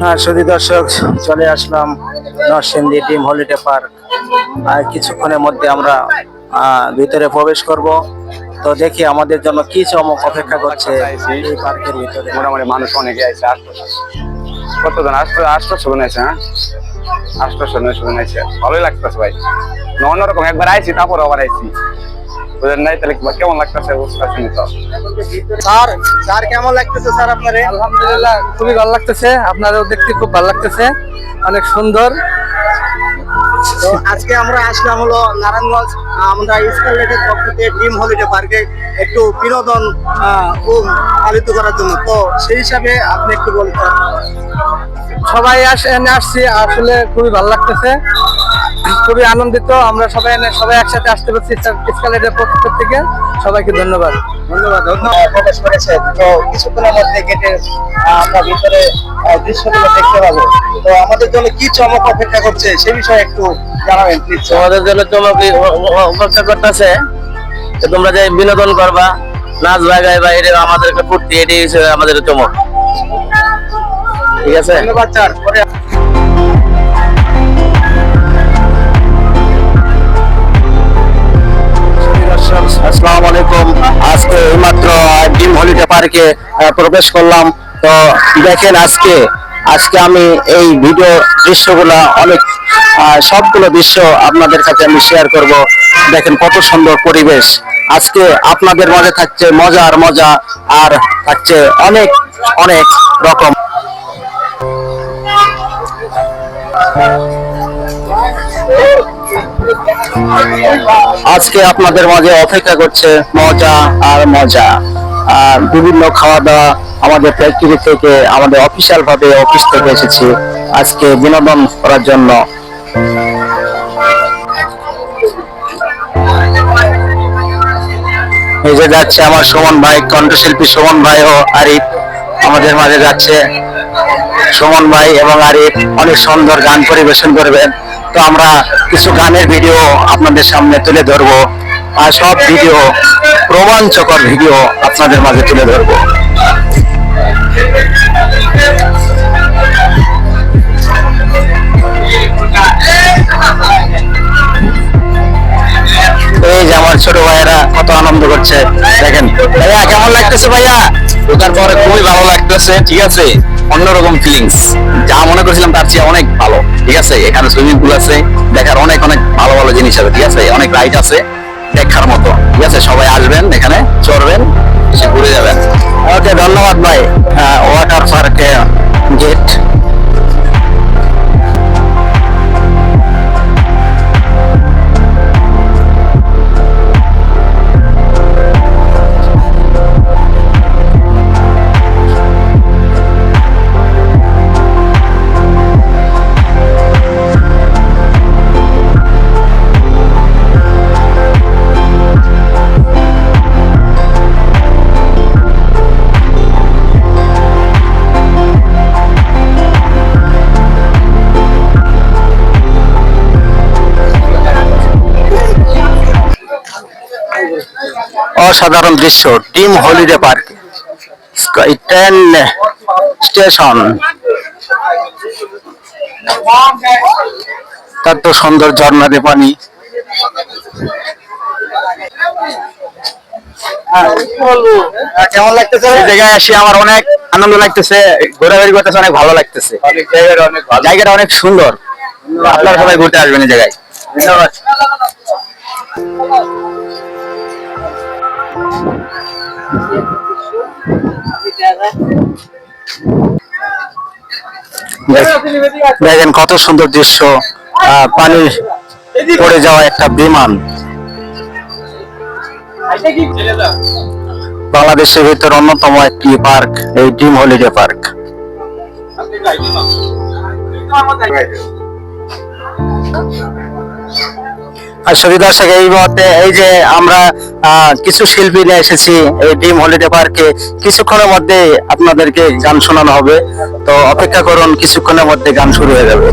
হ্যাঁ দর্শক, চলে আসলাম নরসিংদী টিম হলিডে পার্ক। আর কিছুক্ষণের মধ্যে আমরা ভিতরে প্রবেশ করব। তো দেখি আমাদের জন্য কি চমক অপেক্ষা করছে এই পার্কের ভিতরে। মোটামুটি মানুষ অনেকে আছে কতজন? আটশো আটশো জন আছে হ্যাঁ? আটশো নয়শো জন আছে ভালোই লাগতেছে ভাই। অন্যরকম একবার আইছি তারপর আবার আইছি। বুঝলেন নাই? তাহলে কেমন লাগতেছে? বুঝতেছেন তো? স্যার স্যার কেমন লাগতেছে স্যার আপনারে? আলহামদুলিল্লাহ খুবই ভালো লাগতেছে। আপনারও দেখতে খুব ভালো লাগতেছে। অনেক সুন্দর। তো আজকে আমরা আসলাম হলো নারায়ণগঞ্জ আমরা স্কারলেটের পক্ষ থেকে টিম হলিডে পার্কে একটু বিনোদন পালিত করার জন্য। তো সেই হিসাবে আপনি একটু বলতেন সবাই আস- এনে আসছি আসলে খুবই ভালো লাগতেছে। খুবই আনন্দিত আমরা সবাই এনে সবাই একসাথে আসতে পারছি স্কালেটের পক্ষ থেকে। সবাইকে ধন্যবাদ। ধন্যবাদ ধন্যবাদ। প্রবেশ করেছেন তো কিছুক্ষণের মধ্যে গেটে আমরা ভিতরে দৃশ্যগুলো দেখতে পাবো। তো আমাদের জন্য কি চমক অপেক্ষা করছে সে বিষয়ে একটু জানাবেন প্লিজ তোমাদের জন্য চমক অপেক্ষা করতেছে তোমরা যে বিনোদন করবা নাচ বাগায় বা এটা আমাদের একটা ফুর্তি এটাই আমাদের চমক। ঠিক আছে? ধন্যবাদ স্যার। পরে আসসালামু আলাইকুম। আজকে এইমাত্র ডিম হলিডে পার্কে প্রবেশ করলাম। তো দেখেন আজকে আজকে আমি এই ভিডিও দৃশ্যগুলো অনেক সবগুলো দৃশ্য আপনাদের কাছে আমি শেয়ার করব। দেখেন কত সুন্দর পরিবেশ। আজকে আপনাদের মাঝে থাকছে মজা আর মজা আর থাকছে অনেক অনেক রকম। আজকে আপনাদের মাঝে অপেক্ষা করছে মজা আর মজা। আর বিভিন্ন খাওয়া দাওয়া আমাদের ফ্যাক্টরি থেকে, আমাদের অফিসিয়াল ভাবে অফিস থেকে এসেছি। আজকে বিনোদন করার জন্য। এই যে যাচ্ছে আমার সুমন ভাই, কণ্ঠশিল্পী সুমন ভাই ও আরিফ। আমাদের মাঝে যাচ্ছে সুমন ভাই এবং আরিফ। অনেক সুন্দর গান পরিবেশন করবেন। তো আমরা কিছু গানের ভিডিও আপনাদের সামনে তুলে ধরবো আর সব ভিডিও রোমাঞ্চকর ভিডিও আপনাদের মাঝে তুলে ধরবো। এই যে আমার ছোট ভাইয়েরা কত আনন্দ করছে। দেখেন। ভাইয়া, কেমন লাগতেছে ভাইয়া? ঢোকার পরে খুবই ভালো লাগতেছে, ঠিক আছে? অন্যরকম ফিলিংস যা মনে করেছিলাম তার চেয়ে অনেক ভালো, ঠিক আছে? এখানে সুইমিং পুল আছে, দেখার অনেক অনেক ভালো ভালো জিনিস আছে, ঠিক আছে? অনেক রাইড আছে, দেখার মতো, ঠিক আছে? সবাই আসবেন এখানে, চড়বেন, এসে ঘুরে যাবেন। ওকে, ধন্যবাদ ভাই। ওয়াটার পার্কে অসাধারণ দৃশ্য team holiday park train station. কত সুন্দর ঝর্ণাতে পানি কেমন লাগতেছে এই জায়গায় আসি আমার অনেক আনন্দ লাগতেছে ঘোরাঘুরি করতেছে অনেক ভালো লাগতেছে। জায়গাটা অনেক সুন্দর। আপনারা সবাই ঘুরতে আসবেন এই জায়গায়। দেখেন কত সুন্দর দৃশ্য পানি পড়ে যাওয়া একটা বিমান। বাংলাদেশের ভিতর অন্যতম একটি পার্ক, এই ডিম হলিডে পার্ক। সুবিধা দর্শক, এই মুহূর্তে এই যে আমরা কিছু শিল্পী নিয়ে এসেছি এই ড্রিম হলিডে পার্কে, কিছুক্ষণের মধ্যে আপনাদেরকে গান শোনানো হবে। তো অপেক্ষা করুন, কিছুক্ষণের মধ্যে গান শুরু হয়ে যাবে।